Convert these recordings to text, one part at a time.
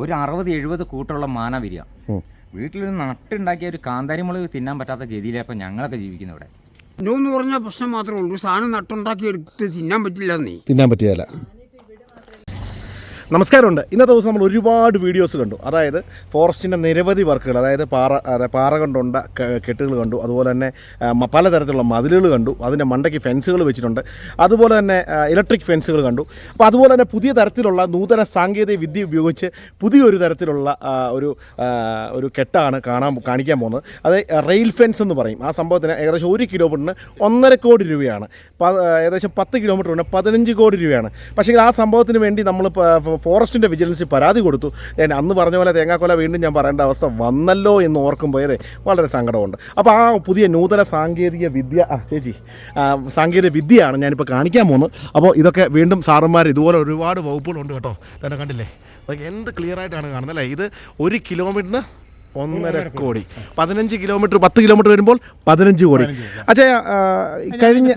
ഒരു അറുപത് എഴുപത് കൂട്ടുള്ള മാന വരിക ഉം. വീട്ടിലൊരു നട്ടുണ്ടാക്കിയ ഒരു കാന്താരി മുളക് തിന്നാൻ പറ്റാത്ത ഗതിയിലാണ് ഞങ്ങളൊക്കെ ജീവിക്കുന്നത് ഇവിടെ. എന്ന് പറഞ്ഞ പ്രശ്നം മാത്രമേ ഉള്ളൂ. സാധനം നട്ടുണ്ടാക്കി എടുത്ത് തിന്നാൻ പറ്റില്ല നീ തിന്നാൻ പറ്റിയല്ല നമസ്കാരമുണ്ട്. ഇന്നത്തെ ദിവസം നമ്മൾ ഒരുപാട് വീഡിയോസ് കണ്ടു. അതായത് ഫോറസ്റ്റിന്റെ നിരവധി വർക്കുകൾ അതായത് പാറ പാറ കൊണ്ടുണ്ട കെട്ടുകൾ കണ്ടു അതുപോലെ തന്നെ പലതരത്തിലുള്ള മതിലുകൾ കണ്ടു അതിന്റെ മണ്ടയ്ക്ക് ഫെൻസുകൾ വെച്ചിട്ടുണ്ട് അതുപോലെ തന്നെ ഇലക്ട്രിക് ഫെൻസുകൾ കണ്ടു. അപ്പോൾ അതുപോലെ തന്നെ പുതിയ തരത്തിലുള്ള നൂതന സാങ്കേതിക വിദ്യ ഉപയോഗിച്ച് പുതിയൊരു തരത്തിലുള്ള ഒരു ഒരു കെട്ടാണ് കാണാൻ കാണിക്കാൻ പോകുന്നത്. അത് റെയിൽ ഫെൻസ് എന്ന് പറയും. ആ സംഭവത്തിന് ഏകദേശം ഒരു കിലോമീറ്ററിന് ഒന്നര കോടി രൂപയാണ്. ഏകദേശം പത്ത് കിലോമീറ്ററിന് പതിനഞ്ച് കോടി രൂപയാണ്. പക്ഷേ ആ സംഭവത്തിന് വേണ്ടി നമ്മൾ ഫോറസ്റ്റിന്റെ വിജിലൻസിൽ പരാതി കൊടുത്തു. ഞാൻ അന്ന് പറഞ്ഞ പോലെ തേങ്ങാക്കൊല വീണ്ടും ഞാൻ പറയേണ്ട അവസ്ഥ വന്നല്ലോ എന്ന് ഓർക്കുമ്പോഴേ വളരെ സങ്കടമുണ്ട്. അപ്പോൾ ആ പുതിയ നൂതന സാങ്കേതിക വിദ്യ ആ ചേച്ചി സാങ്കേതിക വിദ്യയാണ് ഞാനിപ്പോൾ കാണിക്കാൻ പോകുന്നത്. അപ്പോൾ ഇതൊക്കെ വീണ്ടും സാറന്മാർ ഇതുപോലെ ഒരുപാട് വകുപ്പുകളുണ്ട് കേട്ടോ. തന്നെ കണ്ടില്ലേ? അതൊക്കെ എന്ത് ക്ലിയർ ആയിട്ടാണ് കാണുന്നത് അല്ലേ? ഇത് ഒരു കിലോമീറ്ററിന് ഒന്നര കോടി. പതിനഞ്ച് കിലോമീറ്റർ പത്ത് കിലോമീറ്റർ വരുമ്പോൾ പതിനഞ്ച് കോടി. അച്ഛാ കഴിഞ്ഞ.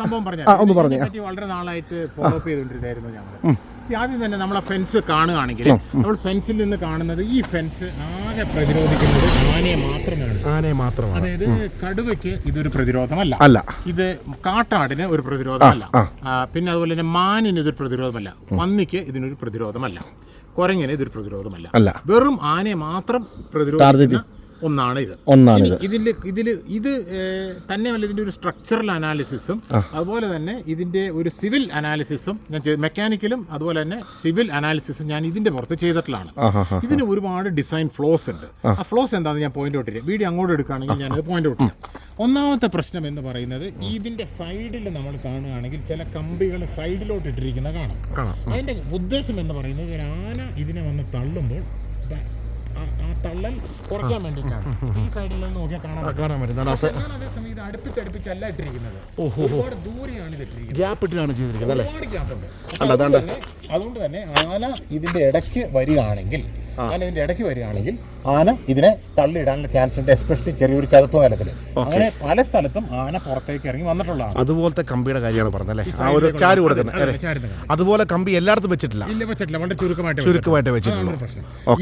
ആ ഒന്ന് പറഞ്ഞു. വളരെ നാളായിട്ട് ഫോളോ അപ്പ് ചെയ്തുകൊണ്ടിരുന്നായിരുന്നു ഞങ്ങൾ ആദ്യം തന്നെ നമ്മളെ ഫെൻസ് കാണുകയാണെങ്കിൽ നമ്മൾ ഫെൻസിൽ നിന്ന് കാണുന്നത് ഈ ഫെൻസ് ആകെ പ്രതിരോധിക്കുന്നത് ആനയെ മാത്രമാണ്. ആനയെ മാത്രമാണ്. അതായത് കടുവയ്ക്ക് ഇതൊരു പ്രതിരോധമല്ല. അല്ല. ഇത് കാട്ടാടിന് ഒരു പ്രതിരോധമല്ല. പിന്നെ അതുപോലെ തന്നെ മാനിന് ഇതൊരു പ്രതിരോധമല്ല. പന്നിക്ക് ഇതിനൊരു പ്രതിരോധമല്ല. കുരങ്ങിന് ഇതൊരു പ്രതിരോധമല്ല. വെറും ആനയെ മാത്രം പ്രതിരോധിക്കുന്ന ഒന്നാണ് ഇത്. ഒന്നാണ് ഇതിൽ ഇതിൽ ഇത് തന്നെയല്ല ഇതിന്റെ ഒരു സ്ട്രക്ചറൽ അനാലിസിസും അതുപോലെ തന്നെ ഇതിന്റെ ഒരു സിവിൽ അനാലിസിസും ഞാൻ മെക്കാനിക്കലും അതുപോലെ തന്നെ സിവിൽ അനാലിസിസും ഞാൻ ഇതിന്റെ പുറത്ത് ചെയ്തിട്ടുള്ളതാണ്. ഇതിന് ഒരുപാട് ഡിസൈൻ ഫ്ലോസ് ഉണ്ട്. ആ. ഫ്ലോസ് എന്താണെന്ന് ഞാൻ പോയിന്റ് ഔട്ട് ചെയ്യാം. വീഡിയോ അങ്ങോട്ട് എടുക്കുകയാണെങ്കിൽ ഞാനത് പോയിന്റ് ഔട്ട് ചെയ്യാം. ഒന്നാമത്തെ പ്രശ്നം എന്ന് പറയുന്നത് ഇതിന്റെ സൈഡിൽ നമ്മൾ കാണുകയാണെങ്കിൽ ചില കമ്പികൾ സൈഡിലോട്ട് ഇട്ടിരിക്കുന്ന കാണാം. അതിന്റെ ഉദ്ദേശം എന്ന് പറയുന്നത് ഒരു ആന ഇതിനെ വന്ന് തള്ളുമ്പോൾ ആ- തള്ളൽ കുറയ്ക്കാൻ വേണ്ടിയിട്ടാണ്. ഈ സൈഡിൽ നിന്ന് നോക്കിയാൽ കാണാൻ കാണാൻ പറ്റും. അതേസമയം ഇത് അടുപ്പിച്ചടുപ്പിച്ചല്ല ഇട്ടിരിക്കുന്നത്. ഒരുപാട് ദൂരെയാണ് ഇത് ഇട്ടിരിക്കുന്നത്. ഗ്യാപ്പ് ഇട്ടിട്ടാണ് ചെയ്തിരിക്കുന്നത് അല്ലേ? അതാണ്ട്. അതുകൊണ്ട് തന്നെ ആന ഇതിന്റെ ഇടയ്ക്ക് വരികയാണെങ്കിൽ ആന ഇതിന്റെ ഇടയ്ക്ക് വരികയാണെങ്കിൽ ആന ഇതിനെ തള്ളിയിടാനുള്ള ചാൻസ് ഉണ്ട് എസ്പെഷ്യലി ചെറിയൊരു ചതുപ്പ് നിലത്തിൽ അങ്ങനെ പല സ്ഥലത്തും ആന പുറത്തേക്ക് ഇറങ്ങി വന്നിട്ടുള്ളതാണ്. അതുപോലത്തെ കമ്പിയുടെ കാര്യമാണ് പറഞ്ഞല്ലേ ആ ഒരു ചാരു കൊടുക്കുന്നത് അതുപോലെ കമ്പി എല്ലായിടത്തും വെച്ചിട്ടില്ല. ഇല്ല വെച്ചിട്ടില്ല. വളരെ ചുരുക്കമായിട്ട് ചുരുക്കമായിട്ട് വെച്ചിട്ടുള്ളൂ.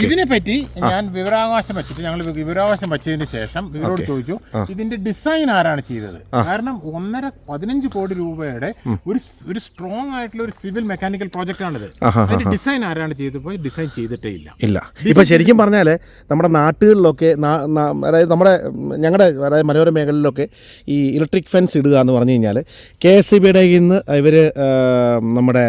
ഇതിനെ പറ്റി ഞാൻ വിവരാവകാശം വെച്ചിട്ട് ഞങ്ങൾ വിവരാവകാശം വെച്ചതിന് ശേഷം ഇവരോട് ചോദിച്ചു ഇതിന്റെ ഡിസൈൻ ആരാണ് ചെയ്തത്? കാരണം ഒന്നര പതിനഞ്ച് കോടി രൂപയുടെ ഒരു ഒരു സ്ട്രോങ് ആയിട്ടുള്ള ഒരു സിവിൽ മെക്കാനിക്കൽ പ്രോജക്റ്റ് അതിന്റെ ഡിസൈൻ ആരാണ് ചെയ്തപ്പോൾ ഡിസൈൻ ചെയ്തിട്ടേ ഇല്ല. ഇല്ല. ഇപ്പൊ ശരിക്കും പറഞ്ഞാൽ നമ്മുടെ നാട്ടുകളിലൊക്കെ അതായത് നമ്മുടെ ഞങ്ങളുടെ അതായത് മലയോര മേഖലയിലൊക്കെ ഈ ഇലക്ട്രിക് ഫെൻസ് ഇടുക എന്ന് പറഞ്ഞു കഴിഞ്ഞാൽ കെ എസ് സി ബിയുടെ ഇന്ന് ഇവർ നമ്മുടെ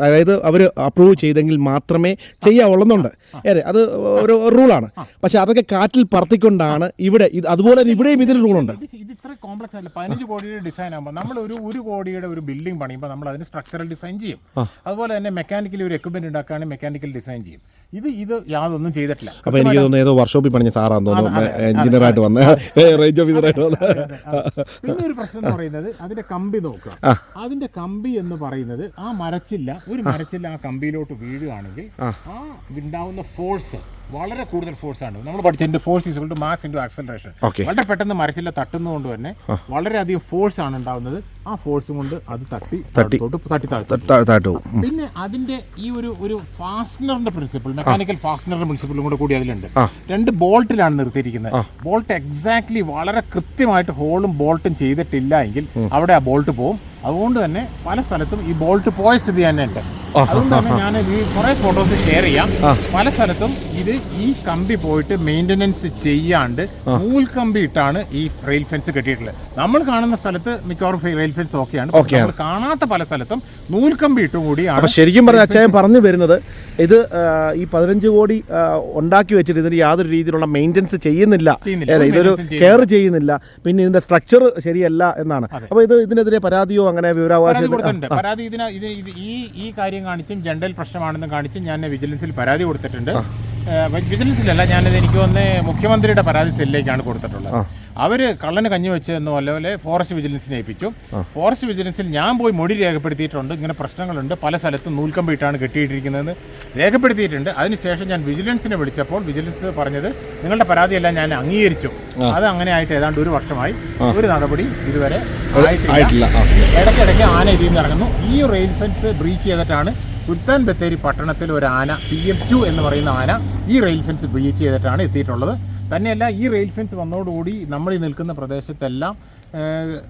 അതായത് അവർ അപ്രൂവ് ചെയ്തെങ്കിൽ മാത്രമേ ചെയ്യാവുള്ളതുണ്ട് അതെ അത് ഒരു റൂളാണ് പക്ഷെ അതൊക്കെ കാറ്റിൽ പറത്തിക്കൊണ്ടാണ് ഇവിടെ അതുപോലെ തന്നെ ഇവിടെയും ഇതിന് റൂളുണ്ട് ഇത് ഇത് ഇത്ര കോംപ്ലക്സ് അല്ല പതിനഞ്ച് കോടിയുടെ ഡിസൈൻ ആകുമ്പോൾ നമ്മൾ ഒരു ഒരു കോടിയുടെ ഒരു ബിൽഡിംഗ് പണിയുമ്പോൾ നമ്മൾ അതിന് സ്ട്രക്ചറൽ ഡിസൈൻ ചെയ്യും അതുപോലെ തന്നെ മെക്കാനിക്കലി ഒരു എക്യുപ്മെന്റ് ഉണ്ടാക്കുകയാണെങ്കിൽ മെക്കാനിക്കൽ ഡിസൈൻ ചെയ്യും. ഇത് ഇത് യാതൊന്നും ചെയ്തിട്ടില്ല. അപ്പോൾ എനിക്ക് തോന്നുന്നു ഏതോ വർക്ക്ഷോപ്പിൽ പണിഞ്ഞ സാറാന്ന് തോന്നുന്നു. എഞ്ചിനീയറായിട്ട് വന്ന. റേഞ്ച് ഓഫീസറായിട്ട് വന്ന. പിന്നെ ഒരു പ്രശ്നം എന്ന് പറയുന്നത് അതിന്റെ കമ്പി നോക്കുക. അതിന്റെ കമ്പി എന്ന് പറയുന്നത് ആ മരച്ചില്ല ഒരു മരച്ചില്ല ആ കമ്പിയിലോട്ട് വീഴുകയാണെങ്കിൽ ആ. ഉണ്ടാവുന്ന ഫോഴ്സ് വളരെ കൂടുതൽ ഫോഴ്സ് ആണ്. നമ്മൾ പഠിച്ചതിന്റെ force is to mass into acceleration വളരെ പെട്ടെന്ന് മരച്ചില്ല തട്ടുന്നതുകൊണ്ട് തന്നെ വളരെയധികം ഫോഴ്സ് ആണ് ഉണ്ടാവുന്നത്. ആ ഫോഴ്സ് കൊണ്ട് അത് തട്ടി തട്ടി. തട്ടി താഴ്ത്തു പിന്നെ അതിന്റെ ഈ ഒരു ഒരു ഫാസ്റ്റനറിന്റെ പ്രിൻസിപ്പിൾ മെക്കാനിക്കൽ ഫാസ്റ്റനറിന്റെ പ്രിൻസിപ്പിളും കൂടെ കൂടി അതിലുണ്ട്. രണ്ട് ബോൾട്ടിലാണ് നിർത്തിയിരിക്കുന്നത്. ബോൾട്ട് എക്സാക്ട്ലി വളരെ കൃത്യമായിട്ട് ഹോളും ബോൾട്ടും ചെയ്തിട്ടില്ല എങ്കിൽ അവിടെ ആ ബോൾട്ട് പോകും അതുകൊണ്ട് തന്നെ പല സ്ഥലത്തും ഈ ബോൾട്ട് പോയ സ്ഥിതി തന്നെ ഉണ്ട്. അതുകൊണ്ട് തന്നെ ഞാൻ ഈ കുറെ ഫോട്ടോസ് ഷെയർ ചെയ്യാം. പല സ്ഥലത്തും ഇത് ഈ കമ്പി പോയിട്ട് മെയിന്റനൻസ് ചെയ്യാണ്ട് നൂൽ കമ്പി ഇട്ടാണ് ഈ റെയിൽ ഫെൻസ് കെട്ടിയിട്ടുള്ളത്. നമ്മൾ കാണുന്ന സ്ഥലത്ത് മിക്കവാറും റെയിൽ ഫെൻസ് ഓക്കെയാണ് നമ്മൾ കാണാത്ത പല സ്ഥലത്തും നൂൽക്കമ്പി ഇട്ടും കൂടിയാണ് ശരിക്കും പറഞ്ഞ അച്ചായൻ പറഞ്ഞു വരുന്നത് ഇത് ഈ പതിനഞ്ച് കോടി ഉണ്ടാക്കി വെച്ചിട്ട് ഇതിന് യാതൊരു രീതിയിലുള്ള മെയിന്റനൻസ് ചെയ്യുന്നില്ല. ഇതൊരു കെയർ ചെയ്യുന്നില്ല. പിന്നെ ഇതിന്റെ സ്ട്രക്ചർ ശരിയല്ല എന്നാണ്. അപ്പൊ ഇത് ഇതിനെതിരെ പരാതിയോ അങ്ങനെ വിവരാവകാശം പരാതി ഇതിന് ഇത് ഇത് ഈ ഈ കാര്യം കാണിച്ചും ജനറൽ പ്രശ്നമാണെന്നും കാണിച്ചും ഞാൻ വിജിലൻസിൽ പരാതി കൊടുത്തിട്ടുണ്ട്. വിജിലൻസിലല്ല ഞാനത് എനിക്ക് വന്ന് മുഖ്യമന്ത്രിയുടെ പരാതി സെല്ലിലേക്കാണ് കൊടുത്തിട്ടുള്ളത്. അവർ കള്ളന് കഞ്ഞി വെച്ച് പോലെ അല്ലെ ഫോറസ്റ്റ് വിജിലൻസിനെ ഏൽപ്പിച്ചു. ഫോറസ്റ്റ് വിജിലൻസിൽ ഞാൻ പോയി മൊഴി രേഖപ്പെടുത്തിയിട്ടുണ്ട്. ഇങ്ങനെ പ്രശ്നങ്ങളുണ്ട്. പല സ്ഥലത്തും നൂൽക്കമ്പിട്ടാണ് കെട്ടിയിട്ടിരിക്കുന്നതെന്ന് രേഖപ്പെടുത്തിയിട്ടുണ്ട്. അതിനുശേഷം ഞാൻ വിജിലൻസിനെ വിളിച്ചപ്പോൾ വിജിലൻസ് പറഞ്ഞത് നിങ്ങളുടെ പരാതിയെല്ലാം ഞാൻ അംഗീകരിച്ചു. അത് അങ്ങനെ ആയിട്ട് ഏതാണ്ട് ഒരു വർഷമായി. ഒരു നടപടി ഇതുവരെ ആയിട്ടില്ല. ഇടയ്ക്കിടയ്ക്ക് ആന ഇതിൽ നിന്ന് ഇറങ്ങുന്നു. ഈ റെയിൽ ഫെൻസ് ബ്രീച്ച് ചെയ്തിട്ടാണ് സുൽത്താൻ ബത്തേരി പട്ടണത്തിൽ ഒരു ആന പി എം ടു എന്ന് പറയുന്ന ആന ഈ റെയിൽ ഫെൻസ് ബ്രീച്ച് ചെയ്തിട്ടാണ് എത്തിയിട്ടുള്ളത്. തന്നെയല്ല ഈ റെയിൽ ഫെൻസ് വന്നതോടുകൂടി നമ്മൾ ഈ നിൽക്കുന്ന പ്രദേശത്തെല്ലാം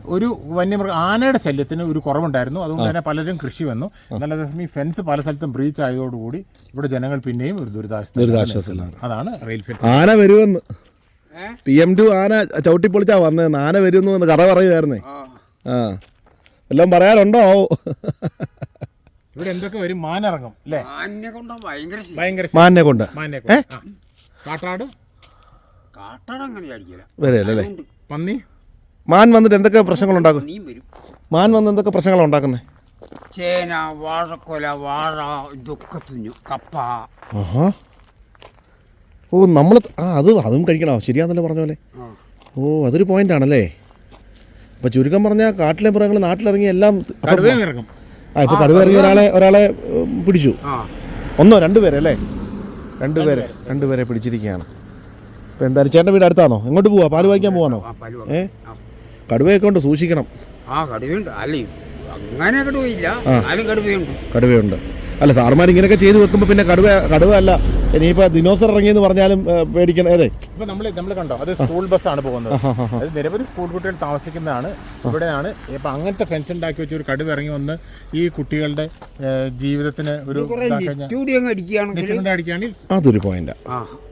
ഒരു വന്യമൃഗ ആനയുടെ ശല്യത്തിന് ഒരു കുറവുണ്ടായിരുന്നു. അതുകൊണ്ട് തന്നെ പലരും കൃഷി വന്നു. എന്നാൽ അതേസമയം ഈ ഫെൻസ് പല സ്ഥലത്തും ബ്രീച്ച് ആയതോടുകൂടി ഇവിടെ ജനങ്ങൾ പിന്നെയും ഒരു ദുരിതാശ്വാസം. അതാണ് റെയിൽ ഫെൻസ് ആന വരുമെന്ന്. പി എം ടു ആന ചവിട്ടിപ്പൊളിച്ചാ വന്നതെന്ന് ആന വരുന്നു എന്ന് കഥ പറയുമായിരുന്നേ. ആ. എല്ലാം പറയാറുണ്ടോ ആവോ ഇവിടെ എന്തൊക്കെ വരും? മാനിറങ്ങും അല്ലേ? ആനെ കൊണ്ട്? ഭയങ്കര മാനിനെ കൊണ്ട്. മാനിനെ കൊണ്ട്. കാട്ടാട്? വരെയല്ലേ അല്ലേ? പന്നി? മാൻ വന്നിട്ട് എന്തൊക്കെ പ്രശ്നങ്ങൾ ഉണ്ടാക്കും? വരും. മാൻ വന്ന് എന്തൊക്കെ പ്രശ്നങ്ങൾ ഉണ്ടാക്കുന്നത് ചേന വാഴക്കൊല വാഴ ഇതൊക്കെ തിന്നു. കപ്പ. ആഹാ. ഓ നമ്മൾ ആ അത് അതും കഴിക്കണോ. ശരിയാന്നല്ലേ പറഞ്ഞ പോലെ. ഓ അതൊരു പോയിന്റ് ആണല്ലേ? അപ്പൊ ചുരുക്കം പറഞ്ഞാൽ കാട്ടിലെ മൃഗങ്ങൾ നാട്ടിലിറങ്ങി എല്ലാം ആ ഇപ്പൊ കടുവ ഇറങ്ങി ഒരാളെ ഒരാളെ പിടിച്ചു. ആ. ഒന്നോ രണ്ടുപേരെ അല്ലേ രണ്ടുപേരെ. രണ്ടുപേരെ പിടിച്ചിരിക്കുകയാണ്. അപ്പോൾ എന്തായാലും ചേട്ടന്റെ വീട് അടുത്താണോ? എങ്ങോട്ട് പോവാ? പാൽ വാങ്ങിക്കാൻ പോവാണോ? ഏ? കടുവയൊക്കെ ഉണ്ട് സൂക്ഷിക്കണം. ആ കടുവയുണ്ട്. അല്ല അങ്ങനെ കടുവയില്ല. കടുവയുണ്ട്. കടുവയുണ്ട്. അല്ല സാറുമാർ ഇങ്ങനെയൊക്കെ ചെയ്തു വെക്കുമ്പോൾ പിന്നെ കടുവ കടുവ അല്ല. ഇനിയിപ്പോൾ ദിനോസർ ഇറങ്ങിയെന്ന് പറഞ്ഞാലും പേടിക്കണം. അതെ. ഇപ്പൊ നമ്മൾ നമ്മൾ കണ്ടോ? അത് സ്കൂൾ ബസ്സാണ് പോകുന്നത്. അത് നിരവധി സ്കൂൾ കുട്ടികൾ താമസിക്കുന്നതാണ്. ഇവിടെയാണ് ഇപ്പൊ അങ്ങനത്തെ ഫെൻസ് ഉണ്ടാക്കി വെച്ച് ഒരു കടുവ ഇറങ്ങി വന്ന് ഈ കുട്ടികളുടെ ജീവിതത്തിന് ഒരു അടിക്കുകയാണെങ്കിൽ അതൊരു പോയിന്റ്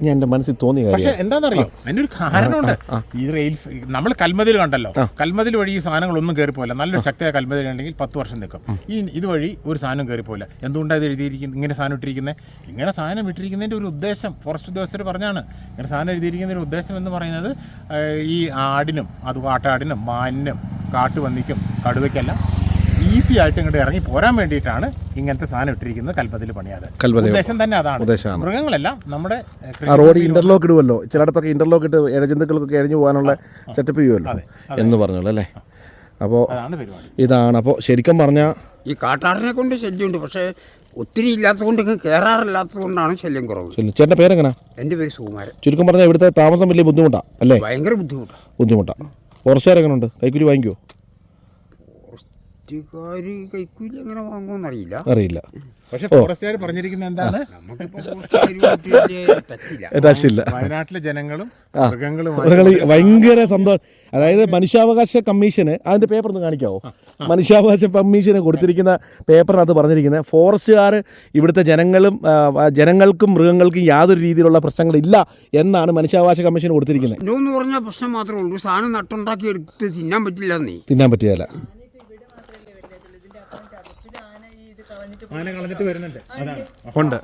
ഞാൻ എന്റെ മനസ്സിൽ തോന്നിയ പക്ഷെ എന്താണെന്നറിയോ? അതിനൊരു ഒരു കാരണമുണ്ട് ഈ റെയിൽ നമ്മൾ കൽമതിൽ കണ്ടല്ലോ. കൽമതിൽ വഴി ഈ സാധനങ്ങളൊന്നും പോകില്ല നല്ലൊരു ശക്തിയായ കൽമതിൽ ഉണ്ടെങ്കിൽ പത്ത് വർഷം നിൽക്കും. ഈ ഇതുവഴി ഒരു സാധനം കയറി പോകില്ല എന്തുകൊണ്ടാണ് ഇത് എഴുതിയിരിക്കുന്നത് ഇങ്ങനെ സാധനം ഇട്ടിരിക്കുന്നത് ഇങ്ങനെ സാധനം ഇട്ടിരിക്കുന്നതിന്റെ ഒരു ഉദ്ദേശം ഫോറസ്റ്റ് ഉദ്യോഗസ്ഥർ പറഞ്ഞാണ്. ഇങ്ങനെ സാധനം എഴുതിയിരിക്കുന്നതിന്റെ ഒരു ഉദ്ദേശം എന്ന് പറയുന്നത് ഈ ആടിനും അത് കാട്ടാടിനും മാനിനും കാട്ടുപന്നിക്കും കടുവയ്ക്കെല്ലാം ഈസി ആയിട്ട് ഇങ്ങോട്ട് ഇറങ്ങി പോരാൻ വേണ്ടിയിട്ടാണ് ഇങ്ങനത്തെ സാധനം ഇട്ടിരിക്കുന്നത് കൽപ്പത്തിൽ പണിയാതെ. ഉദ്ദേശം തന്നെ അതാണ്. മൃഗങ്ങളെല്ലാം നമ്മുടെ റോഡ് ഇന്റർലോക്ക് ഇടുമല്ലോ ചിലയിടത്തൊക്കെ ഇന്റർലോക്ക് ഇട്ട് ഇഴജന്തുക്കൾക്കൊക്കെ ഇഴഞ്ഞു പോകാനുള്ള സെറ്റപ്പ് ചെയ്യുമല്ലോ എന്ന് പറഞ്ഞല്ലോ അല്ലേ? അപ്പോൾ അതാണ് പരിപാടി. ഇതാണ്. അപ്പോൾ ശരിക്കും പറഞ്ഞാൽ ഈ കാട്ടാടിനെ കൊണ്ട് ശല്യമുണ്ട്. പക്ഷേ ഒത്തിരി ഇല്ലാത്തതുകൊണ്ട് കൊണ്ട് ഇങ്ങ് കയറാറില്ലാത്തത് കൊണ്ടാണ് ശല്യം കുറവ്. ചേട്ടന്റെ പേരെങ്ങനാ? എന്റെ പേര് സുകുമാരൻ. ചുരുക്കം പറഞ്ഞാൽ ഇവിടുത്തെ താമസം വലിയ ബുദ്ധിമുട്ടാണ് അല്ലേ? ഭയങ്കര ബുദ്ധിമുട്ടാണ് ബുദ്ധിമുട്ടാണ് ഫോറസ്റ്റുകാർ എങ്ങനെ ഉണ്ട് കൈക്കൂലി വാങ്ങിക്കുമോ ഫോറസ്റ്റുകാർ കൈക്കൂലി അങ്ങനെ വാങ്ങുമെന്നറിയില്ല അറിയില്ല. പക്ഷെ ഫോറസ്റ്റുകാർ പറഞ്ഞിരിക്കുന്നത് എന്താണ്? ടച്ചില്ല. വയനാട്ടിലെ ജനങ്ങളും മൃഗങ്ങളും ഭയങ്കര സന്തോഷം അതായത് മനുഷ്യാവകാശ കമ്മീഷന് അതിന്റെ പേപ്പർ ഒന്ന് കാണിക്കാവോ? മനുഷ്യാവകാശ കമ്മീഷന് കൊടുത്തിരിക്കുന്ന പേപ്പറിനകത്ത് പറഞ്ഞിരിക്കുന്നത്. ഫോറസ്റ്റുകാർ ഇവിടുത്തെ ജനങ്ങളും ജനങ്ങൾക്കും മൃഗങ്ങൾക്കും യാതൊരു രീതിയിലുള്ള പ്രശ്നങ്ങളില്ല എന്നാണ് മനുഷ്യാവകാശ കമ്മീഷൻ കൊടുത്തിരിക്കുന്നത്. പറഞ്ഞ പ്രശ്നം മാത്രമേ ഉള്ളൂ. സാധനം നട്ടുണ്ടാക്കി എടുത്ത് തിന്നാൻ പറ്റില്ല തിന്നാൻ പറ്റിയല്ല ആന കളഞ്ഞിട്ട് വരുന്നുണ്ട്. അതാണ്. ഉണ്ട്.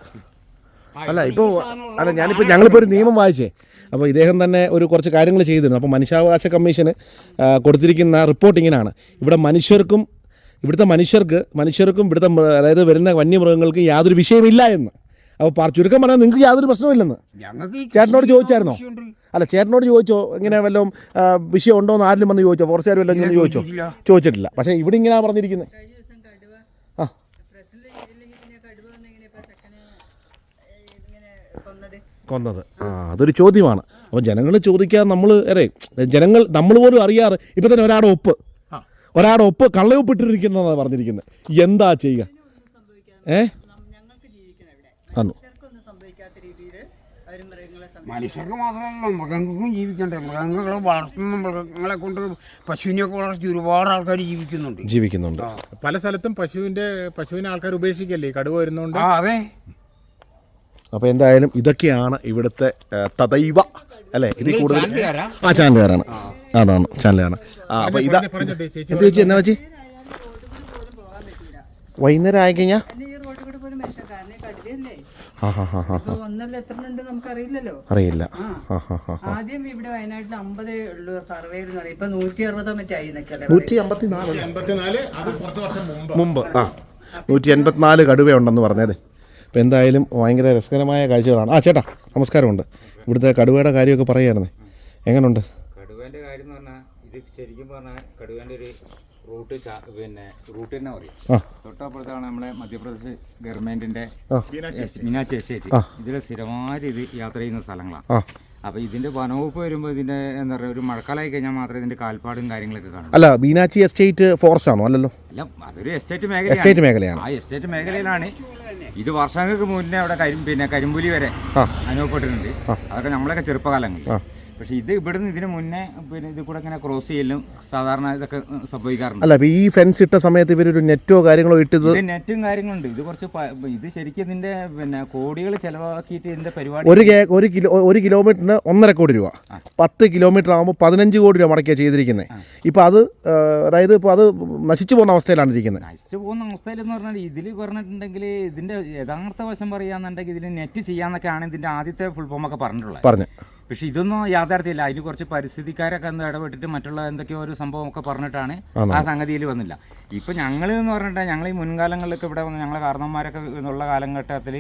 അല്ല ഇപ്പോൾ അല്ല ഞാനിപ്പോൾ ഞങ്ങളിപ്പോൾ ഒരു നിയമം വായിച്ചേ. അപ്പോൾ ഇദ്ദേഹം തന്നെ ഒരു കുറച്ച് കാര്യങ്ങൾ ചെയ്തിരുന്നു. അപ്പോൾ മനുഷ്യാവകാശ കമ്മീഷന് കൊടുത്തിരിക്കുന്ന റിപ്പോർട്ട് ഇങ്ങനെയാണ് ഇവിടെ മനുഷ്യർക്കും ഇവിടുത്തെ മനുഷ്യർക്ക് മനുഷ്യർക്കും ഇവിടുത്തെ അതായത് വരുന്ന വന്യമൃഗങ്ങൾക്ക് യാതൊരു വിഷയമില്ല എന്ന്. അപ്പോൾ പറ- ചുരുക്കം പറഞ്ഞാൽ നിങ്ങൾക്ക് യാതൊരു പ്രശ്നമില്ലെന്ന് ചേട്ടനോട് ചോദിച്ചായിരുന്നോ. അല്ല ചേട്ടനോട് ചോദിച്ചോ? ഇങ്ങനെ വല്ലതും വിഷയം ഉണ്ടോ എന്ന് ആരിലും വന്ന് ചോദിച്ചോ? ഫോറസ്റ്റുകാർ വല്ലതും ചോദിച്ചോ? ചോദിച്ചിട്ടില്ല. ചോദിച്ചിട്ടില്ല. പക്ഷേ ഇവിടെ ഇങ്ങനെയാണ് പറഞ്ഞിരിക്കുന്നത് ആ കൊന്നത്. ആ അതൊരു ചോദ്യമാണ്. അപ്പോൾ ജനങ്ങൾ ചോദിക്കാൻ നമ്മൾ അതെ ജനങ്ങൾ നമ്മൾ പോലും അറിയാറ്. ഇപ്പം തന്നെ ഒരാടെ ഒപ്പ്. ഒരാടെ ഒപ്പ് കള്ളയൊപ്പിട്ടിരിക്കുന്നതാണ് പറഞ്ഞിരിക്കുന്നത് എന്താ ചെയ്യുക? ഏ? തന്നു. മനുഷ്യർക്ക് മാത്രമല്ല മൃഗങ്ങൾക്കും ജീവിക്കണ്ടേ? മൃഗങ്ങളെ വളർത്തുന്ന മൃഗങ്ങളെ കൊണ്ട് പശുവിനെയൊക്കെ വളർത്തി ഒരുപാട് ആൾക്കാർ ജീവിക്കുന്നുണ്ട്. ജീവിക്കുന്നുണ്ട്. പല സ്ഥലത്തും പശുവിന്റെ പശുവിനെ ആൾക്കാർ ഉപേക്ഷിക്കല്ലേ? കടുവ വരുന്നോണ്ട്. ആ അതെ. അപ്പോൾ എന്തായാലും ഇതൊക്കെയാണ് ഇവിടുത്തെ തതൈവ തദൈവ അല്ലേ? ഇതിൽ കൂടുതൽ ആ ചാനലുകാരാണ്. അതാണ് ചാനലുകാരാണ്. ആ അപ്പോൾ ഇതാ എന്ത് ചേച്ചി എന്നാ ചേച്ചി? വൈകുന്നേരം ആയി കഴിഞ്ഞാൽ അറിയില്ല. ആദ്യം ഇവിടെ വയനാട്ടിൽ അമ്പതേ ഉള്ളൂ സർവേ എന്ന് പറയും. ഇപ്പൊ നൂറ്റി അറുപതോ മറ്റായി നൂറ്റി മുമ്പ്. ആ. നൂറ്റി എൺപത്തിനാല് കടുവയുണ്ടെന്ന് പറഞ്ഞത്. അപ്പോൾ എന്തായാലും ഭയങ്കര രസകരമായ കാഴ്ചകളാണ്. ആ ചേട്ടാ നമസ്കാരമുണ്ട്. ഇവിടുത്തെ കടുവയുടെ കാര്യമൊക്കെ പറയുകയായിരുന്നേ. എങ്ങനെയുണ്ട് കടുവേന്റെ കാര്യം എന്ന് പറഞ്ഞാൽ ഇത് ശരിക്കും പറഞ്ഞാൽ കടുവേന്റെ ഒരു റൂട്ട് പിന്നെ റൂട്ട് തന്നെ പറയും. തൊട്ടപ്പുറത്താണ് നമ്മളെ മധ്യപ്രദേശ് ഗവൺമെന്റിന്റെ. മീനാക്ഷി എസ്റ്റേറ്റ്. ഇതിലെ സ്ഥിരമായിട്ട് ഇത് യാത്ര ചെയ്യുന്ന സ്ഥലങ്ങളാണ്. അപ്പൊ അപ്പോൾ ഇതിന്റെ വനവകുപ്പ് വരുമ്പോൾ ഇതിന്റെ എന്താ പറയുക ഒരു മഴക്കാലമായി കഴിഞ്ഞാൽ മാത്രമേ ഇതിന്റെ കാൽപ്പാടും കാര്യങ്ങളൊക്കെ കാണൂ അല്ല മീനാച്ചി എസ്റ്റേറ്റ് ഫോറസ്റ്റ് ആണോ അല്ലല്ലോ. അല്ല അതൊരു എസ്റ്റേറ്റ് മേഖല എസ്റ്റേറ്റ് മേഖലയാണ്. ആ എസ്റ്റേറ്റ് മേഖലയിലാണ്. ഇത് വർഷങ്ങൾക്ക് മുന്നേ അവിടെ കരിം പിന്നെ കരിമ്പുലി വരെ. അനുഭവപ്പെട്ടിട്ടുണ്ട് അതൊക്കെ നമ്മളൊക്കെ ചെറുപ്പകാലങ്ങളിൽ. പക്ഷെ ഇത് ഇവിടുന്ന് ഇതിന് മുന്നേ പിന്നെ ഇത് കൂടെ ഇങ്ങനെ ക്രോസ് ചെയ്യലും സാധാരണ ഇതൊക്കെ സംഭവിക്കാറുണ്ട്. അല്ല അപ്പോൾ ഈ ഫെൻസ് ഇട്ട സമയത്ത് ഇവരൊരു നെറ്റോ കാര്യങ്ങളോ ഇട്ടത് ഇത് നെറ്റും കാര്യങ്ങളുണ്ട്. ഇത് കുറച്ച് പ- ഇത് ശരിക്കും ഇതിന്റെ പിന്നെ കോടികൾ ചെലവാക്കിയിട്ട് ഇതിന്റെ പരിപാടി ഒരു കേ- ഒരു കിലോ ഒരു കിലോമീറ്ററിന് ഒന്നര കോടി രൂപ. പത്ത് കിലോമീറ്റർ ആകുമ്പോൾ പതിനഞ്ച് കോടി രൂപ മുടക്കിയാണ് ചെയ്തിരിക്കുന്നത് ഇപ്പോൾ അത് ആ, അതായത് ഇപ്പോൾ അത് നശിച്ചു പോകുന്ന അവസ്ഥയിലാണ് ഇരിക്കുന്നത് നശിച്ചു പോകുന്ന അവസ്ഥയിൽ എന്ന് പറഞ്ഞാൽ ഇതിൽ പറഞ്ഞിട്ടുണ്ടെങ്കിൽ ഇതിന്റെ യഥാർത്ഥ വശം പറയാന്നുണ്ടെങ്കിൽ ഇതിൽ നെറ്റ് ചെയ്യാന്നൊക്കെയാണ് ഇതിന്റെ ആദ്യത്തെ ഫുൾ ഫോം ഒക്കെ പറഞ്ഞിട്ടുള്ളത്. പറഞ്ഞു. പക്ഷെ ഇതൊന്നും യാഥാർത്ഥ്യമില്ല. അതിന് കുറച്ച് പരിസ്ഥിതിക്കാരൊക്കെ ഒന്ന് ഇടപെട്ടിട്ട് മറ്റുള്ള എന്തൊക്കെയോ ഒരു സംഭവം ഒക്കെ പറഞ്ഞിട്ടാണ് ആ സംഗതിയിൽ വന്നില്ല. ഇപ്പം ഞങ്ങൾ എന്ന് പറഞ്ഞിട്ട് ഞങ്ങൾ ഈ മുൻകാലങ്ങളിലൊക്കെ ഇവിടെ വന്ന് ഞങ്ങളെ കാരണന്മാരൊക്കെ ഉള്ള കാലഘട്ടത്തിൽ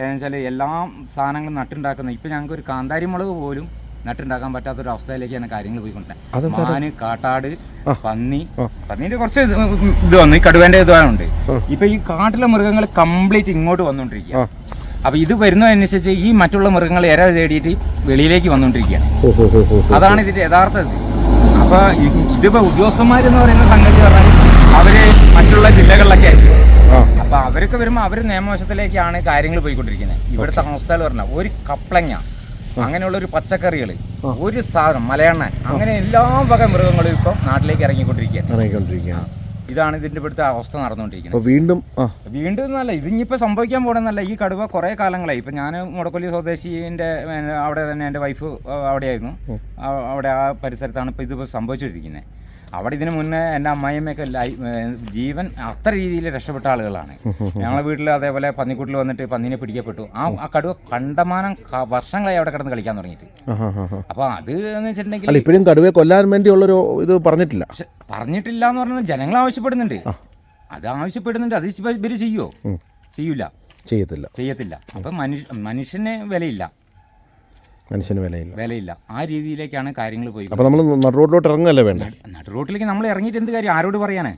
വെച്ചാൽ എല്ലാ സാധനങ്ങളും നട്ടുണ്ടാക്കുന്നത് ഇപ്പം ഞങ്ങൾക്ക് ഒരു കാന്താരി മുളക് പോലും നട്ടുണ്ടാക്കാൻ പറ്റാത്ത ഒരു അവസ്ഥയിലേക്കാണ് കാര്യങ്ങൾ പോയിക്കൊണ്ടത് മാന് കാട്ടാട് പന്നി പന്നീന്റെ കുറച്ച് ഇത് ഇത് വന്നു. ഈ കടുവേന്റെ ഇതുണ്ട് ഇപ്പം ഈ കാട്ടിലെ മൃഗങ്ങൾ കംപ്ലീറ്റ് ഇങ്ങോട്ട് വന്നുകൊണ്ടിരിക്കുക അപ്പോൾ ഇത് വരുന്നതനുസരിച്ച് ഈ മറ്റുള്ള മൃഗങ്ങൾ ഇര തേടിയിട്ട് വെളിയിലേക്ക് വന്നുകൊണ്ടിരിക്കുകയാണ്. അതാണ് ഇതിന്റെ യഥാർത്ഥത്തിൽ അപ്പോൾ ഇതിപ്പോ ഉദ്യോഗസ്ഥന്മാരെന്ന് പറയുന്ന സംഗതി പറഞ്ഞാൽ അവർ മറ്റുള്ള ജില്ലകളിലൊക്കെ ആയിരിക്കും. ആ. അപ്പൊ അവരൊക്കെ വരുമ്പോൾ അവർ നിയമവശത്തിലേക്കാണ് കാര്യങ്ങൾ പോയിക്കൊണ്ടിരിക്കുന്നത്. ഇവിടുത്തെ അവസ്ഥകൾ പറഞ്ഞാൽ ഒരു കപ്ലങ്ങ അങ്ങനെയുള്ള ഒരു പച്ചക്കറികൾ ഒരു സാധനം മലയണ്ണൻ അങ്ങനെ എല്ലാ വക മൃഗങ്ങളും ഇപ്പം നാട്ടിലേക്ക് ഇറങ്ങിക്കൊണ്ടിരിക്കുകയാണ്. ഇറങ്ങിക്കൊണ്ടിരിക്കുകയാണ്. ഇതാണ് ഇതിന്റെ ഇവിടുത്തെ അവസ്ഥ നടന്നുകൊണ്ടിരിക്കുന്നത്. വീണ്ടും വീണ്ടും എന്നല്ല ഇത് ഇനിയിപ്പോൾ സംഭവിക്കാൻ പോകണമെന്നല്ല ഈ കടുവ കുറേ കാലങ്ങളായി. ഇപ്പം ഞാൻ മുടക്കൊല്ലി സ്വദേശിന്റെ അവിടെ തന്നെ എന്റെ വൈഫ് അവിടെയായിരുന്നു. അവിടെ ആ പരിസരത്താണ് ഇപ്പോൾ ഇതിപ്പോൾ സംഭവിച്ചുകൊണ്ടിരിക്കുന്നത് അവിടെ ഇതിനു മുന്നേ എന്റെ അമ്മായിയമ്മയൊക്കെ ജീവൻ അത്ര രീതിയിൽ രക്ഷപ്പെട്ട ആളുകളാണ്. ഞങ്ങളെ വീട്ടിൽ അതേപോലെ പന്നിക്കൂട്ടിൽ വന്നിട്ട് പന്നീനെ പിടിക്കപ്പെട്ടു. ആ ആ കടുവ കണ്ടമാനം വർഷങ്ങളായി അവിടെ കിടന്ന് കളിക്കാൻ തുടങ്ങിയിട്ട്. അപ്പോൾ അത് എന്ന് വെച്ചിട്ടുണ്ടെങ്കിൽ ഇപ്പോഴും കടുവയെ കൊല്ലാൻ വേണ്ടിയുള്ളൊരു ഇത് പറഞ്ഞിട്ടില്ല. പറഞ്ഞിട്ടില്ല എന്ന് പറഞ്ഞാൽ ജനങ്ങൾ ആവശ്യപ്പെടുന്നുണ്ട്. അത് ആവശ്യപ്പെടുന്നുണ്ട് അത് ഇവർ ചെയ്യുമോ ചെയ്യൂല. ചെയ്യത്തില്ല. ചെയ്യത്തില്ല. അപ്പം മനുഷ്യ മനുഷ്യന് വിലയില്ല. മനുഷ്യന് വിലയില്ല. വിലയില്ല. ആ രീതിയിലേക്കാണ് കാര്യങ്ങൾ പോയി. അപ്പോൾ നമ്മൾ നടുറോഡിലോട്ട് ഇറങ്ങുകയല്ലേ വേണ്ട? നടുറോഡിലേക്ക് നമ്മൾ ഇറങ്ങിയിട്ട് എന്ത് കാര്യം? ആരോട് പറയാനേ?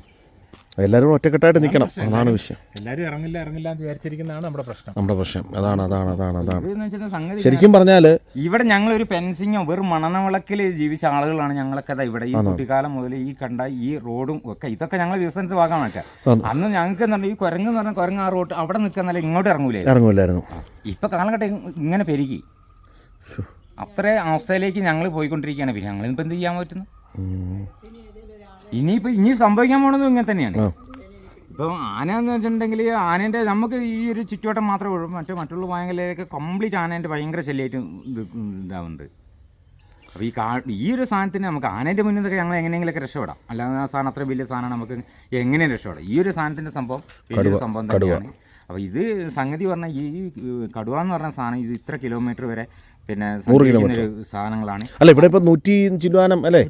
എല്ലാവരും ഒറ്റക്കെട്ടായിട്ട് നിൽക്കണം അതാണ് വിഷയം. എല്ലാവരും ഇറങ്ങില്ല ഇറങ്ങില്ല എന്ന് വിചാരിച്ചിരിക്കുന്നതാണ് നമ്മുടെ പ്രശ്നം. നമ്മുടെ പ്രശ്നം. അതാണ് അതാണ് അതാണ് അതാണ്. ഇതെന്ന് വെച്ചാൽ സംഗതി ശരിക്കും പറഞ്ഞാൽ ഇവിടെ ഞങ്ങൾ ഒരു പെൻസിങ്ങോ വെറും മണനവിളക്കിൽ ജീവിച്ച ആളുകളാണ് ഞങ്ങളൊക്കെ ഇവിടെ. ഈ കുട്ടിക്കാലം മുതൽ ഈ കണ്ട ഈ റോഡും ഒക്കെ ഇതൊക്കെ ഞങ്ങൾ വികസനത്തിൽ ഭാഗമാണൊക്കെ അന്ന് ഞങ്ങൾക്ക് എന്താണ് ഈ കുരങ്ങ് എന്ന് പറഞ്ഞാൽ കുരങ്ങ് ആ റോഡ് അവിടെ നിൽക്കുന്നല്ല ഇങ്ങോട്ട് ഇറങ്ങൂലേ? ഇറങ്ങൂലായിരുന്നു. ഇപ്പൊ കാലഘട്ടം ഇങ്ങനെ പെരുകി. അത്ര അവസ്ഥയിലേക്ക് ഞങ്ങൾ പോയിക്കൊണ്ടിരിക്കുകയാണ്. പിന്നെ ഞങ്ങൾ ഇപ്പം എന്ത് ചെയ്യാൻ പറ്റുന്നു. ഇനിയിപ്പോൾ ഇനി സംഭവിക്കാൻ പോണതും ഇങ്ങനെ തന്നെയാണ്. ഇപ്പോൾ ആന എന്ന് വെച്ചിട്ടുണ്ടെങ്കിൽ ആനേന്റെ നമുക്ക് ഈ ഒരു ചുറ്റുവട്ടം മാത്രമേ ഉള്ളൂ. മറ്റേ മറ്റുള്ള മേഖലയിലൊക്കെ കംപ്ലീറ്റ് ആനേന്റെ ഭയങ്കര ശല്യമായിട്ട് ഇത് ഇതാവുന്നുണ്ട്. അപ്പോൾ ഈ കാ ഈ ഒരു സാധനത്തിന് നമുക്ക് ആനേന്റെ മുന്നിൽ നിന്നൊക്കെ ഞങ്ങൾ എങ്ങനെയെങ്കിലൊക്കെ രക്ഷപ്പെടാം. അല്ലാതെ ആ സാധനം അത്ര വലിയ സാധനമാണ് നമുക്ക് എങ്ങനെയും രക്ഷപ്പെടാം. ഈ ഒരു സാധനത്തിന്റെ സംഭവം വലിയൊരു സംഭവം തന്നെയാണ്. അപ്പോൾ ഇത് സംഗതി പറഞ്ഞാൽ ഈ കടുവ എന്ന് പറഞ്ഞ സാധനം ഇത് ഇത്ര കിലോമീറ്റർ വരെ പിന്നെ നൂറ് കിലോമീറ്റർ. സാധനങ്ങളാണ്. അല്ല ഇവിടെ ഇപ്പൊ നൂറ്റി ചില്ലുവാനം അല്ലേ?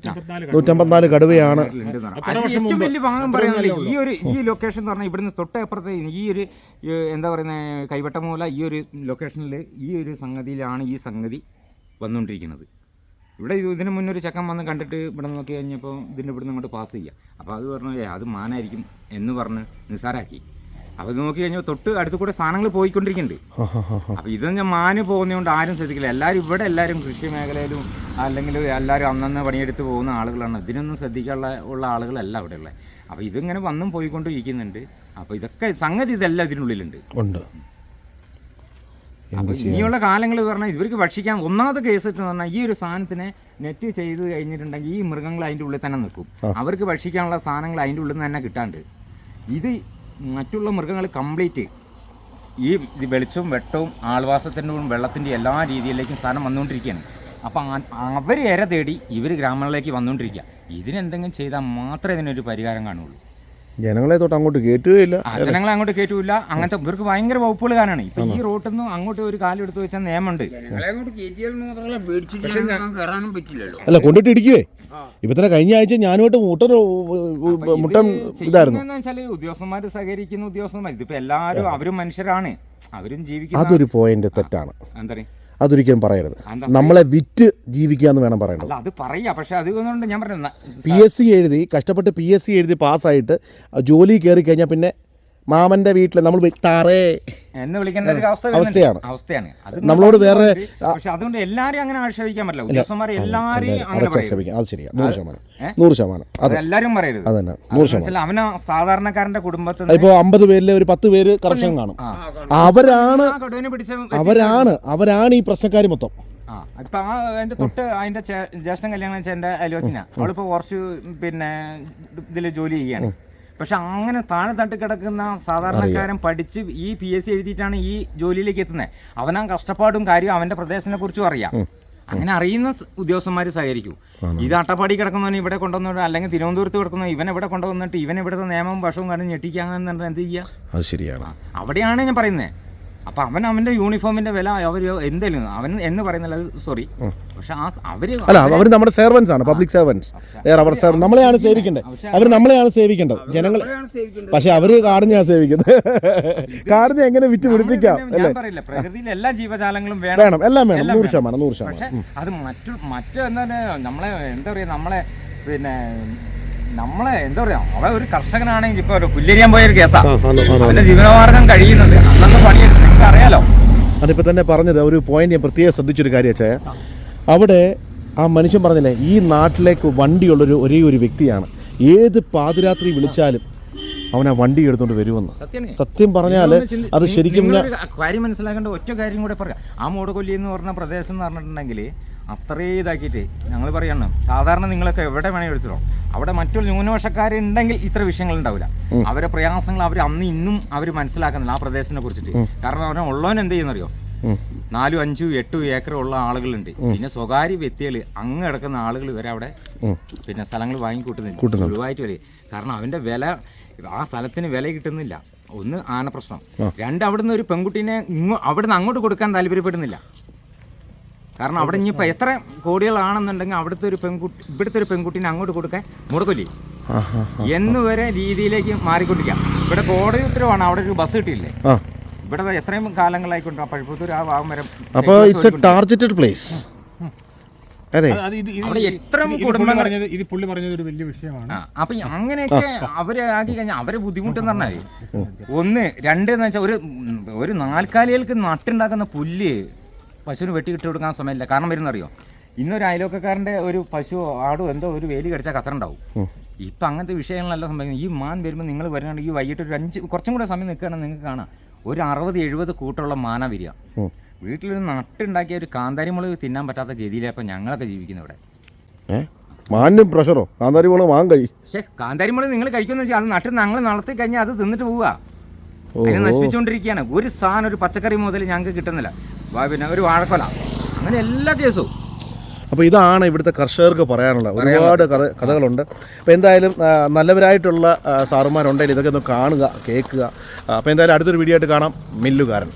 നൂറ്റമ്പത്തിനാല് കടുവയാണ്. ഏറ്റവും വലിയ ഭാഗം പറയുന്നില്ല ഈ ഒരു ഈ ലൊക്കേഷൻ എന്ന് പറഞ്ഞാൽ ഇവിടുന്ന് തൊട്ടപ്പുറത്തെ ഈ ഒരു എന്താ പറയുന്നത് കൈവട്ടമൂല ഈ ഒരു ലൊക്കേഷനിൽ ഈ ഒരു സംഗതിയിലാണ് ഈ സംഗതി വന്നുകൊണ്ടിരിക്കുന്നത് ഇവിടെ ഇത് ഇതിന് മുന്നേ ഒരു ചക്കൻ വന്ന് കണ്ടിട്ട് ഇവിടെ നോക്കി കഴിഞ്ഞപ്പോൾ ഇതിന്റെ ഇവിടുന്ന് അങ്ങോട്ട് പാസ് ചെയ്യുക അപ്പോൾ അത് പറഞ്ഞു അത് മാനായിരിക്കും എന്ന് പറഞ്ഞ് നിസ്സാരാക്കി. അപ്പോൾ ഇത് നോക്കി കഴിഞ്ഞാൽ തൊട്ട് അടുത്ത് കൂടെ സാധനങ്ങൾ പോയിക്കൊണ്ടിരിക്കുന്നുണ്ട്. അപ്പൊ ഇത് ഞാൻ മാന് പോകുന്നതുകൊണ്ട് ആരും ശ്രദ്ധിക്കില്ല. എല്ലാവരും ഇവിടെ എല്ലാവരും കൃഷി മേഖലയിലും അല്ലെങ്കിൽ എല്ലാവരും അന്നന്ന് പണിയെടുത്ത് പോകുന്ന ആളുകളാണ്. ഇതിനൊന്നും ശ്രദ്ധിക്കാനുള്ള ഉള്ള ആളുകളല്ല അവിടെ ഉള്ളത് അപ്പൊ ഇതിങ്ങനെ വന്നും പോയിക്കൊണ്ടിരിക്കുന്നുണ്ട്. അപ്പൊ ഇതൊക്കെ സംഗതി ഇതെല്ലാം ഇതിനുള്ളിലുണ്ട്. ഉണ്ട്. ഇനിയുള്ള കാലങ്ങൾ പറഞ്ഞാൽ ഇവർക്ക് ഭക്ഷിക്കാൻ ഒന്നാമത്തെ കേസ് എന്ന് പറഞ്ഞാൽ ഈ ഒരു സാധനത്തിനെ നെറ്റ് ചെയ്ത് കഴിഞ്ഞിട്ടുണ്ടെങ്കിൽ ഈ മൃഗങ്ങൾ അതിന്റെ ഉള്ളിൽ തന്നെ നിൽക്കും. അവർക്ക് ഭക്ഷിക്കാനുള്ള സാധനങ്ങൾ അതിന്റെ ഉള്ളിൽ നിന്ന് തന്നെ കിട്ടാണ്ട്. ഇത് മറ്റുള്ള മൃഗങ്ങൾ കംപ്ലീറ്റ് ഈ വെളിച്ചവും വെട്ടവും ആൾവാസത്തിന്റെയും വെള്ളത്തിന്റെ എല്ലാ രീതിയിലേക്കും സാധനം വന്നുകൊണ്ടിരിക്കുകയാണ്. അപ്പം അവർ ഇര തേടി ഇവർ ഗ്രാമങ്ങളിലേക്ക് വന്നുകൊണ്ടിരിക്കുക. ഇതിനെന്തെങ്കിലും ചെയ്താൽ മാത്രമേ ഇതിനൊരു പരിഹാരം കാണുള്ളൂ ജനങ്ങളെ തൊട്ട് അങ്ങോട്ട് കയറ്റുകയില്ല ജനങ്ങളെ അങ്ങോട്ട് കയറ്റൂല അങ്ങനത്തെ ഇവർക്ക് ഭയങ്കര വകുപ്പുകൾ കാണാണ് ഇപ്പൊ ഈ റോട്ടിൽ നിന്ന് അങ്ങോട്ട് ഒരു കാലെടുത്ത് വെച്ചാൽ നിയമമുണ്ട് അല്ല കൊണ്ടിട്ട് ഇടിക്കുവേ? ഇപ്പൊ തന്നെ കഴിഞ്ഞ ആഴ്ച ഞാനുമായിട്ട് മുട്ടൻ മുട്ടൻ ഇതായിരുന്നു. വെച്ചാൽ ഉദ്യോഗസ്ഥന്മാർ സഹകരിക്കുന്ന ഉദ്യോഗസ്ഥന്മാർ ഇതിപ്പോ എല്ലാവരും അവരും മനുഷ്യരാണ്. അവരും ജീവിക്കും അതൊരു പോയിന്റ് തെറ്റാണ്. എന്താ അതൊരിക്കലും പറയരുത്. നമ്മളെ വിറ്റ് ജീവിക്കുക എന്ന് വേണം പറയണത് അത് പറയാ. പക്ഷേ അതുകൊണ്ട് ഞാൻ പറഞ്ഞ പി എസ് സി എഴുതി കഷ്ടപ്പെട്ട് പി എസ് സി എഴുതി പാസ്സായിട്ട് ജോലി കയറി കഴിഞ്ഞാൽ പിന്നെ മാമന്റെ വീട്ടിൽ നമ്മൾ താറേ. എന്ന് വിളിക്കേണ്ട ഒരു അവസ്ഥ അവസ്ഥയാണ്. അവസ്ഥയാണ്. നമ്മളോട് വേറെ- പക്ഷെ അതുകൊണ്ട് എല്ലാരും അങ്ങനെ ആക്ഷേപിക്കാൻ പറ്റില്ല. ഉദ്യോഗസ്ഥന്മാരെ എല്ലാരെയും അടച്ചു അത് ശരിയാ. നൂറ് ശതമാനം? നൂറ് ശതമാനം. അത് എല്ലാവരും പറയരുത്. അത് തന്നെ നൂറ് ശതമാനം. അവന് സാധാരണക്കാരന്റെ കുടുംബത്തിൽ ഇപ്പോ അമ്പത് പേരിലെ ഒരു പത്ത് പേര് കറക്ഷൻ കാണും. അവരാണ് അവരാണ് അവരാണ് ഈ പ്രശ്നക്കാർ മൊത്തം. ഇപ്പൊ ആ അതിന്റെ തൊട്ട് അതിന്റെ ജ്യേഷ്ഠം ജ്യേഷ്ഠൻ കല്യാണം വെച്ച എന്റെ അലോസിന അവളിപ്പോ കുറച്ച് പിന്നെ ഇതിൽ ജോലി ചെയ്യാണ് പക്ഷെ അങ്ങനെ താഴെ തട്ടി കിടക്കുന്ന സാധാരണക്കാരൻ പഠിച്ച് ഈ പി എസ് സി എഴുതിയിട്ടാണ് ഈ ജോലിയിലേക്ക് എത്തുന്നത്. അവനാ കഷ്ടപ്പാടും കാര്യം അവന്റെ പ്രദേശത്തിനെ കുറിച്ചും അറിയാം. അങ്ങനെ അറിയുന്ന ഉദ്യോഗസ്ഥന്മാർ സഹകരിക്കും. ഇത് അട്ടപ്പാടി കിടക്കുന്നവന് ഇവിടെ കൊണ്ടുവന്നിട്ട് അല്ലെങ്കിൽ തിരുവനന്തപുരത്ത് കിടക്കുന്ന ഇവൻ ഇവിടെ കൊണ്ടുവന്നിട്ട് ഇവൻ ഇവിടുത്തെ നിയമവും ഭക്ഷവും കാരണം ഞെട്ടിക്കാന്ന് എന്ത് ചെയ്യുക അത് ശരിയാണ്. അവിടെയാണ് ഞാൻ പറയുന്നത്. അപ്പൊ അവൻ അവന്റെ യൂണിഫോമിന്റെ വില അവർ എന്തെങ്കിലും അവൻ എന്ന് പറയുന്നില്ല സോറി പക്ഷെ ആ അവർ അല്ല അവർ നമ്മുടെ സെർവൻസ് ആണ് പബ്ലിക് സെർവൻസ് അവർ സെർവൻ നമ്മളെയാണ് സേവിക്കേണ്ടത്. അവർ നമ്മളെയാണ് സേവിക്കേണ്ടത്. ജനങ്ങൾ പക്ഷെ അവർ കാടിനെയാണ് സേവിക്കുന്നത്. കാടിനെ എങ്ങനെ വിറ്റ് പിടിപ്പിക്കാം അല്ലേ? പ്രകൃതിയിൽ എല്ലാ ജീവജാലങ്ങളും വേണം. എല്ലാം വേണം. നൂറ്. ശതമാനം നൂറ് ശതമാനം. അത് മറ്റു മറ്റു നമ്മളെ എന്താ പറയാ നമ്മളെ പിന്നെ നമ്മളെ എന്താ പറയാ അവ ഒരു കർഷകനാണെങ്കിൽ ഇപ്പൊ പുല്ലരിയാൻ പോയ ഒരു കേസാ അവന്റെ ജീവനമാർഗം കഴിയുന്നുണ്ട്. അന്നത്തെ പണിയെടുത്ത് നിങ്ങൾക്ക് അറിയാലോ അതിപ്പോൾ തന്നെ പറഞ്ഞത് ഒരു പോയിന്റ് ഞാൻ പ്രത്യേകം ശ്രദ്ധിച്ചൊരു കാര്യം വെച്ചാൽ അവിടെ ആ മനുഷ്യൻ പറഞ്ഞില്ലേ ഈ നാട്ടിലേക്ക് വണ്ടിയുള്ളൊരു ഒരേ ഒരു വ്യക്തിയാണ്. ഏത് പാതിരാത്രി വിളിച്ചാലും അവൻ ആ വണ്ടി എടുത്തുകൊണ്ട് വരുമെന്ന്. സത്യം പറഞ്ഞാൽ അത് ശരിക്കും കാര്യം മനസ്സിലാക്കേണ്ട ഒറ്റ കാര്യം കൂടെ പറയാം. ആ മൂടകൊല്ലി എന്ന് പറഞ്ഞ പ്രദേശം എന്ന് പറഞ്ഞിട്ടുണ്ടെങ്കിൽ അത്രയും ഇതാക്കിയിട്ട് ഞങ്ങൾ പറയണം. സാധാരണ നിങ്ങളൊക്കെ എവിടെ വേണേൽ എടുത്തിടോ അവിടെ മറ്റൊരു ന്യൂനപക്ഷക്കാരുണ്ടെങ്കിൽ ഇത്ര വിഷയങ്ങൾ ഉണ്ടാവില്ല. അവരെ പ്രയാസങ്ങൾ അവർ അന്ന് ഇന്നും അവർ മനസ്സിലാക്കുന്നില്ല ആ പ്രദേശത്തിനെ കുറിച്ചിട്ട്. കാരണം അവനെ ഉള്ളവൻ എന്ത് ചെയ്യുന്നറിയോ? നാലും അഞ്ചും എട്ടും ഏക്കർ ഉള്ള ആളുകളുണ്ട്. പിന്നെ സ്വകാര്യ വ്യക്തികൾ അങ്ങ് കിടക്കുന്ന ആളുകൾ വരെ അവിടെ പിന്നെ സ്ഥലങ്ങൾ വാങ്ങിക്കൂട്ടുന്നുണ്ട് ഒഴിവായിട്ട് വരെ. കാരണം അവന്റെ വില ആ സ്ഥലത്തിന് വില കിട്ടുന്നില്ല. ഒന്ന് ആന പ്രശ്നം. രണ്ട് അവിടുന്ന് ഒരു പെൺകുട്ടീനെ ഇങ്ങോ അവിടുന്ന് അങ്ങോട്ട് കൊടുക്കാൻ താല്പര്യപ്പെടുന്നില്ല. കാരണം അവിടെ ഇനിയിപ്പോൾ എത്ര കോടികളാണെന്നുണ്ടെങ്കിൽ അവിടുത്തെ ഒരു പെൺകുട്ടി ഇവിടുത്തെ ഒരു പെൺകുട്ടീനെ അങ്ങോട്ട് കൊടുക്കാൻ മുടക്കില്ലേ എന്ന് വരെ രീതിയിലേക്ക് മാറിക്കൊണ്ടിരിക്കാം. ഇവിടെ കോടതി ഉത്തരവാണ്. അവിടെ ഒരു ബസ് കിട്ടിയില്ലേ? ഇവിടെ എത്രയും കാലങ്ങളായിക്കൊണ്ട് പഴുപ്പത്തൂർ ആ ഭാഗം വരെ അപ്പോൾ ഇറ്റ്സ് എ ടാർജറ്റഡ് പ്ലേസ് അതെ. ഇത് ഇത് എത്ര ഇത് പുള്ളി പറഞ്ഞത് ഒരു വലിയ വിഷയമാണ്. അപ്പൊ അങ്ങനെയൊക്കെ അവരെ ആക്കി കഴിഞ്ഞാൽ അവരെ ബുദ്ധിമുട്ടെന്ന് പറഞ്ഞാൽ ഒന്ന് രണ്ട് എന്ന് വെച്ചാൽ ഒരു ഒരു നാൽക്കാലികൾക്ക് നട്ടുണ്ടാക്കുന്ന പുല്ല് പശുവിന് വെട്ടി ഇട്ട് കൊടുക്കാൻ സമയമില്ല. കാരണം വരുന്നറിയോ? ഇന്നൊരു അയലോക്കക്കാരന്റെ ഒരു പശു ആടോ എന്തോ ഒരു വേലി കടിച്ചാൽ കസറുണ്ടാവും ഇപ്പം അങ്ങനത്തെ വിഷയങ്ങളെല്ലാം സംഭവിക്കുന്നത്. ഈ മാൻ വരുമ്പോൾ നിങ്ങൾ വരുന്നുണ്ടെങ്കിൽ ഈ വൈകിട്ട് ഒരു അഞ്ച് കുറച്ചും കൂടെ സമയം നിൽക്കുകയാണെങ്കിൽ നിങ്ങൾക്ക് കാണാം. ഒരു അറുപത് എഴുപത് കൂട്ടുള്ള മാന വരിക. വീട്ടിലൊരു നട്ടുണ്ടാക്കിയ ഒരു കാന്താരി മുളക് തിന്നാൻ പറ്റാത്ത ഗതിയിലാണ് ഞങ്ങളൊക്കെ ജീവിക്കുന്നത് ഇവിടെ. മാനും പ്രഷറോ? കാന്താരി മുളക് വാങ്ങ കഴി പക്ഷേ കാന്താരിമുളക് നിങ്ങൾ കഴിക്കുന്ന വെച്ചാൽ അത് നട്ട് ഞങ്ങൾ നടത്തി കഴിഞ്ഞാൽ അത് തിന്നിട്ട് പോവുക അതിനെ നശിപ്പിച്ചുകൊണ്ടിരിക്കുകയാണ് ഒരു സാധനം ഒരു പച്ചക്കറി മുതൽ ഞങ്ങൾക്ക് കിട്ടുന്നില്ല. പിന്നെ ഒരു വാഴക്കൊല. അങ്ങനെ എല്ലാ കേസും. അപ്പോൾ ഇതാണ് ഇവിടുത്തെ കർഷകർക്ക് പറയാനുള്ള ഒരുപാട് കഥ കഥകളുണ്ട്. അപ്പോൾ എന്തായാലും നല്ലവരായിട്ടുള്ള സാറുമാരുണ്ടെങ്കിൽ ഇതൊക്കെ ഒന്ന് കാണുക കേൾക്കുക. അപ്പോൾ എന്തായാലും അടുത്തൊരു വീഡിയോ ആയിട്ട് കാണാം. മില്ലുകാരൻ.